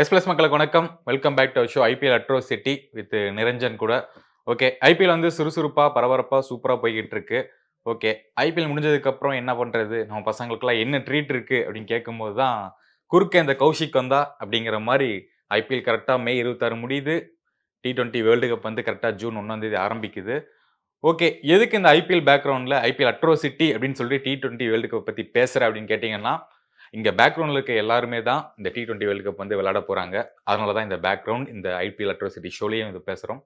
S plus மக்களுக்கு வணக்கம். Welcome back to show IPL atrocity with Niranjan கூட. Okay IPL வந்து சுறுசுறுப்பாக பரபரப்பாக சூப்பராக போய்கிட்டு இருக்கு. ஓகே ஐபிஎல் முடிஞ்சதுக்கப்புறம் என்ன பண்ணுறது நம்ம பசங்களுக்குலாம் என்ன ட்ரீட் இருக்குது அப்படின்னு கேட்கும்போது தான் குறுக்க இந்த கௌஷிக் வந்தா அப்படிங்கிற மாதிரி ஐபிஎல் கரெக்டாக மே இருபத்தாறு முடியுது. டி ட்வெண்ட்டி வேர்ல்டு கப் வந்து கரெக்டாக ஜூன் ஒன்றாந்தேதி ஆரம்பிக்குது. ஓகே எதுக்கு இந்த ஐபிஎல் பேக்ரவுண்டில் ஐபிஎல் அட்ரோசிட்டி அப்படின்னு சொல்லிட்டு டி டுவெண்ட்டி வேர்ல்டு கப் பற்றி பேசுகிறேன் அப்படின்னு கேட்டிங்கன்னா இங்கே பேக்ரவுண்டில் இருக்க எல்லாருமே தான் இந்த டி டுவெண்ட்டி வேர்ல்டு கப் வந்து விளையாட போகிறாங்க அதனால தான் இந்த பேக்ரவுண்ட் இந்த ஐபிஎல் அட்ரோசிட்டி ஷோலையும் இது பேசுகிறோம்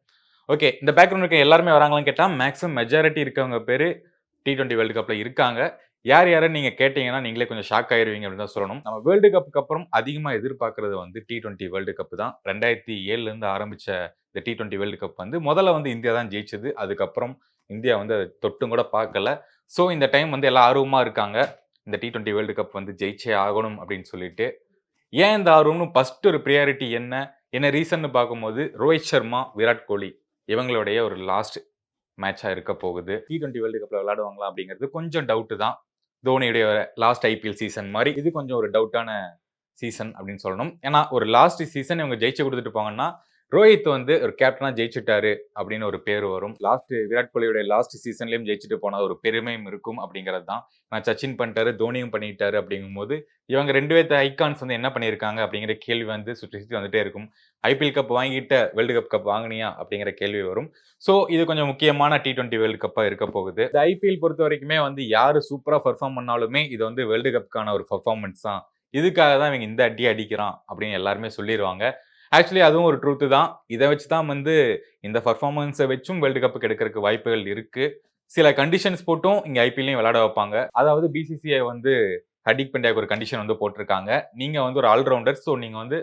ஓகே இந்த பேக்ரவுண்ட் இருக்க எல்லாருமே வராங்களான்னு கேட்டால் மேக்ஸிமம் மெஜாரிட்டி இருக்கவங்க பேர் டி டுவெண்ட்டி வேர்ல்டு கப்பில் இருக்காங்க. யார் யாருன்னு நீங்கள் கேட்டிங்கன்னா நீங்களே கொஞ்சம் ஷாக் ஆயிருவீங்க அப்படின்னு தான் சொல்லணும். நம்ம வேர்ல்டு கப்புக்கு அப்புறம் அதிகமாக எதிர்பார்க்குறது வந்து டி டுவெண்ட்டி வேர்ல்டு கப் தான். ரெண்டாயிரத்தி ஏழுலேருந்து ஆரம்பித்த இந்த டி டுவெண்ட்டி வேர்ல்டு கப் வந்து முதல்ல வந்து இந்தியா தான் ஜெயிச்சது. அதுக்கப்புறம் இந்தியா வந்து அதை தொட்டும் கூட பார்க்கல. ஸோ இந்த டைம் வந்து எல்லாம் ஆர்வமாக இருக்காங்க. இந்த டி டுவெண்ட்டி வேர்ல்டு கப் வந்து ஜெயிச்சே ஆகணும் அப்படின்னு சொல்லிட்டு ஏன் இந்த ஆர்வம்னு ஃபர்ஸ்ட் ஒரு ப்ரியாரிட்டி என்ன? என்ன ரீசன்னு பார்க்கும்போது ரோஹித் சர்மா விராட் கோலி இவங்களுடைய ஒரு லாஸ்ட் மேட்சாக இருக்க போகுது. டி டுவெண்ட்டி வேர்ல்டு கப்பில் விளையாடுவாங்களா அப்படிங்கிறது கொஞ்சம் டவுட்டு தான். தோனியுடைய லாஸ்ட் ஐபிஎல் சீசன் மாதிரி இது கொஞ்சம் ஒரு டவுட்டான சீசன் அப்படின்னு சொல்லணும். ஏன்னா ஒரு லாஸ்ட் சீசன் இவங்க ஜெயிச்சு கொடுத்துட்டு போங்கன்னா ரோஹித் வந்து ஒரு கேப்டனா ஜெயிச்சுட்டாரு அப்படின்னு ஒரு பேர் வரும். லாஸ்ட் விராட் கோலியோட லாஸ்ட் சீசன்லயும் ஜெயிச்சுட்டு போன ஒரு பெருமையும் இருக்கும் அப்படிங்கிறது தான் நான் சச்சின் பண்ணிட்டாரு தோனியும் பண்ணிட்டாரு அப்படிங்கும்போது இவங்க ரெண்டு பேர்த்த ஐகான்ஸ் வந்து என்ன பண்ணியிருக்காங்க அப்படிங்கிற கேள்வி வந்து சுற்றி சுற்றி வந்துட்டே இருக்கும். ஐபிஎல் கப் வாங்கிட்ட வேர்ல்டு கப் கப் வாங்கினியா அப்படிங்கிற கேள்வி வரும். ஸோ இது கொஞ்சம் முக்கியமான டி டுவெண்ட்டி வேர்ல்டு கப்பாக இருக்க போகுது. இந்த ஐபிஎல் பொறுத்த வரைக்குமே வந்து யார் சூப்பராக பர்ஃபார்ம் பண்ணாலுமே இது வந்து வேர்ல்டு கப்புக்கான ஒரு பர்ஃபார்மன்ஸ் தான். இதுக்காக தான் இவங்க இந்த அடி அடிக்கிறான் அப்படின்னு எல்லாருமே சொல்லிடுவாங்க ஆக்சுவலி அதுவும் ஒரு ட்ரூத்து தான். இதை வச்சு தான் வந்து இந்த பர்ஃபார்மன்ஸை வச்சும் வேர்ல்டு கப்புக்கு எடுக்கிறதுக்கு வாய்ப்புகள் இருக்குது சில கண்டிஷன்ஸ் போட்டும் இங்கே ஐபிஎல்லையும் விளையாட வைப்பாங்க. அதாவது பிசிசிஐ வந்து ஹர்டிக் பண்டியாக்கு ஒரு கண்டிஷன் வந்து போட்டிருக்காங்க. நீங்கள் வந்து ஒரு ஆல்ரவுண்டர் ஸோ நீங்கள் வந்து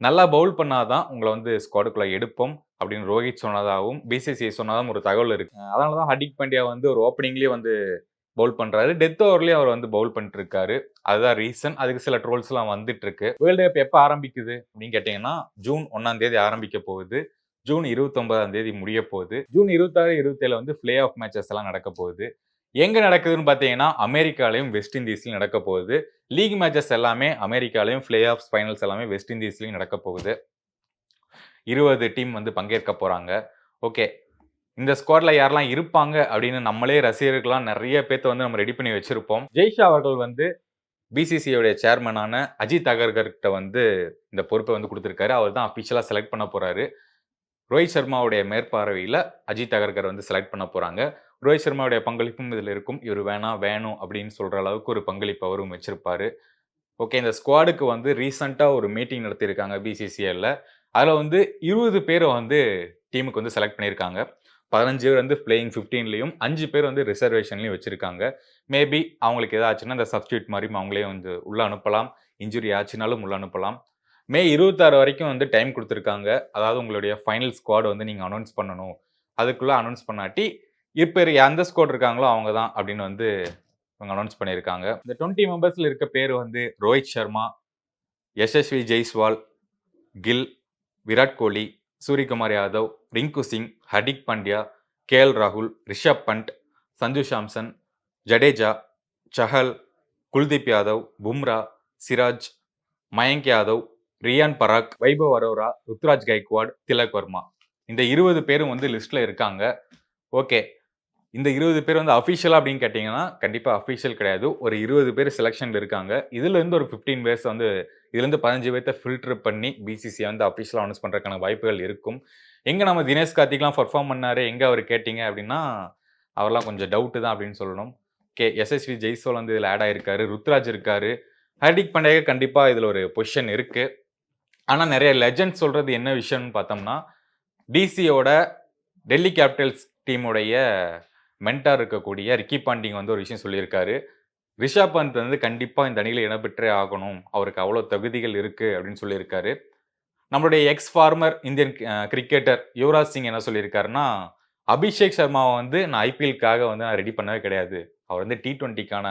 நல்லா பவுல் பண்ணாதான் உங்களை வந்து ஸ்குவாடுக்குள்ளே எடுப்போம் அப்படின்னு ரோஹித் சொன்னதாகவும் பிசிசிஐ சொன்னதாகவும் ஒரு தகவல் இருக்குது அதனால தான் ஹர்டிக் பாண்டியா வந்து ஒரு ஓப்பனிங்லேயே வந்து பவுல் பண்ணுறாரு டெத் ஓவர்லயே அவர் வந்து பவுல் பண்ணிட்டுருக்காரு. அதுதான் ரீசன். அதுக்கு சில ட்ரோல்ஸ்லாம் வந்துட்டுருக்கு. வேர்ல்டு கப் எப்போ ஆரம்பிக்குது அப்படின்னு கேட்டிங்கன்னா ஜூன் ஒன்றாம் தேதி ஆரம்பிக்க போகுது. ஜூன் இருபத்தொன்பதாம் தேதி முடிய போகுது. ஜூன் இருபத்தாறு இருபத்தேழு வந்து ஃப்ளே ஆஃப் மேட்சஸ் எல்லாம் நடக்க போகுது. எங்கே நடக்குதுன்னு பார்த்தீங்கன்னா அமெரிக்காலையும் வெஸ்ட் இண்டீஸ்லையும் நடக்க போகுது. லீக் மேட்சஸ் எல்லாமே அமெரிக்காலையும் ஃப்ளே ஆஃப் ஃபைனல்ஸ் எல்லாமே வெஸ்ட் இண்டீஸ்லையும் நடக்க போகுது. இருபது டீம் வந்து பங்கேற்க போகிறாங்க ஓகே. இந்த ஸ்குவாட்ல யாரெல்லாம் இருப்பாங்க அப்படின்னு நம்மளே ரசிகர்கள்லாம் நிறைய பேர்த்த வந்து நம்ம ரெடி பண்ணி வச்சிருப்போம். ஜெய்ஷா அவர்கள் வந்து பிசிசியோடைய சேர்மனான அஜித் அகர்கர்கிட்ட வந்து இந்த பொறுப்பை வந்து கொடுத்துருக்காரு. அவர் தான் அஃபிஷியலாக செலக்ட் பண்ண போறாரு. ரோஹித் சர்மாவுடைய மேற்பார்வையில் அஜித் அகர்கர் வந்து செலக்ட் பண்ண போகிறாங்க ரோஹித் சர்மாவுடைய பங்களிப்பும் இதில் இருக்கும். இவர் வேணாம் வேணும் அப்படின்னு சொல்கிற அளவுக்கு ஒரு பங்களிப்பு அவரும் வச்சிருப்பார். ஓகே இந்த ஸ்குவாடுக்கு வந்து ரீசண்டாக ஒரு மீட்டிங் நடத்தியிருக்காங்க பிசிசிஎல்ல அதில் வந்து இருபது பேரை வந்து டீமுக்கு வந்து செலக்ட் பண்ணியிருக்காங்க. பதினஞ்சு பேர் வந்து பிளேயிங் ஃபிஃப்டீன்லையும் அஞ்சு பேர் வந்து ரிசர்வேஷன்லையும் வச்சுருக்காங்க. மேபி அவங்களுக்கு ஏதாச்சுன்னா இந்த சப்ஸ்டியூட் மாதிரி அவங்களே வந்து உள்ளே அனுப்பலாம். இன்ஜுரி ஆச்சுனாலும் உள்ளே அனுப்பலாம். மே இருபத்தாறு வரைக்கும் வந்து டைம் கொடுத்துருக்காங்க. அதாவது உங்களுடைய ஃபைனல் ஸ்குவாட் வந்து நீங்கள் அனௌன்ஸ் பண்ணணும். அதுக்குள்ளே அனௌன்ஸ் பண்ணாட்டி இப்போ எந்த ஸ்குவாட் இருக்காங்களோ அவங்க தான் அப்படின்னு வந்து இவங்க அனௌன்ஸ் பண்ணியிருக்காங்க. இந்த டுவெண்ட்டி மெம்பர்ஸில் இருக்க பேர் வந்து ரோஹித் சர்மா யசஸ்வி ஜெய்ஸ்வால் கில் விராட் கோலி சூரியகுமார் யாதவ் ரிங்கு சிங் ஹர்திக் பாண்டியா கேஎல் ராகுல் ரிஷப் பண்ட் சஞ்சு சாம்சன் ஜடேஜா சஹல் குல்தீப் யாதவ் பும்ரா சிராஜ் மயங்க் யாதவ் ரியான் பராக் வைபவ் அரோரா ருத்ராஜ் கைக்வாட் திலக் வர்மா. இந்த இருபது பேரும் வந்து லிஸ்ட்டில் இருக்காங்க. ஓகே. இந்த இருபது பேர் வந்து அஃபிஷியலாக அப்படின்னு கேட்டிங்கன்னா கண்டிப்பாக அஃபிஷியல் கிடையாது. ஒரு இருபது பேர் செலெக்ஷனில் இருக்காங்க. இதுலேருந்து ஒரு ஃபிஃப்டீன் பேர்ஸ் வந்து இதுலேருந்து பதினஞ்சு பேர்த்த ஃபில்டர் பண்ணி பிசிசி வந்து அஃபிஷியலாக அனௌன்ஸ் பண்ணுறதுக்கான வாய்ப்புகள் இருக்கும். எங்கே நம்ம தினேஷ் கார்த்திக்லாம் பர்ஃபார்ம் பண்ணார்? எங்கே அவர் கேட்டிங்க அப்படின்னா அவர்லாம் கொஞ்சம் டவுட்டு தான் அப்படின்னு சொல்லணும். கே எஸ்எஸ்வி ஜெய்சோல் வந்து இதில் ஆட் ஆகிருக்காரு ருத்ராஜ் இருக்காரு. ஹர்திக் பாண்டியா கண்டிப்பாக இதில் ஒரு பொசிஷன் இருக்குது ஆனால் நிறைய லெஜண்ட் சொல்கிறது என்ன விஷயம்னு பார்த்தோம்னா டிசியோட டெல்லி கேபிட்டல்ஸ் டீமுடைய மென்டார் இருக்கக்கூடிய ரிக்கி பாண்டிங் வந்து ஒரு விஷயம் சொல்லியிருக்காரு. ரிஷப் பந்த் வந்து கண்டிப்பாக இந்த அணியில் இடம்பெற்றே ஆகணும். அவருக்கு அவ்வளோ தகுதிகள் இருக்குது அப்படின்னு சொல்லியிருக்காரு. நம்மளுடைய ex former Indian cricketer Yuvraj Singh என்ன சொல்லியிருக்காருன்னா அபிஷேக் சர்மாவை வந்து நான் ஐபிஎல்க்காக வந்து நான் ரெடி பண்ணவே கிடையாது. அவர் வந்து டி ட்வெண்ட்டிக்கான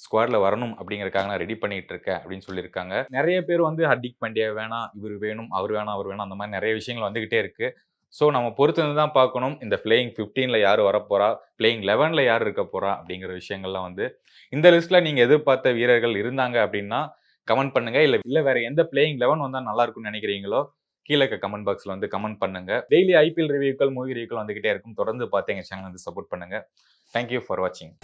ஸ்குவாடில் வரணும் அப்படிங்கிறக்காக நான் ரெடி பண்ணிகிட்டு இருக்கேன் அப்படின்னு சொல்லியிருக்காங்க. நிறைய பேர் வந்து ஹர்திக் பாண்டியா வேணாம் இவர் வேணும் அவர் வேணாம் அவர் வேணாம் அந்த மாதிரி நிறைய விஷயங்கள் வந்துக்கிட்டே இருக்குது ஸோ நம்ம பொறுத்திருந்து தான் பார்க்கணும். இந்த பிளேயிங் ஃபிஃப்டீனில் யார் வரப்போறா? பிளேயிங் லெவனில் யார் இருக்க போகிறா அப்படிங்கிற விஷயங்கள்லாம் வந்து இந்த லிஸ்ட்டில் நீங்கள் எதிர்பார்த்த வீரர்கள் இருந்தாங்க அப்படின்னா கமெண்ட் பண்ணுங்க. இல்லை இல்லை வேறு எந்த பிளேயிங் லெவன் வந்தால் நல்லா இருக்கும்னு நினைக்கிறீங்களோ கீழே இருக்க கமெண்ட் பாக்ஸில் வந்து கமெண்ட் பண்ணுங்க. டெய்லி ஐபிஎல் ரிவ்யூக்கள் மூவி ரிவ்யூக்கள் வந்துகிட்டே இருக்கும். தொடர்ந்து பார்த்து எங்கள் சேனல் வந்து சப்போர்ட் பண்ணுங்க. தேங்க்யூ ஃபார் வாட்சிங்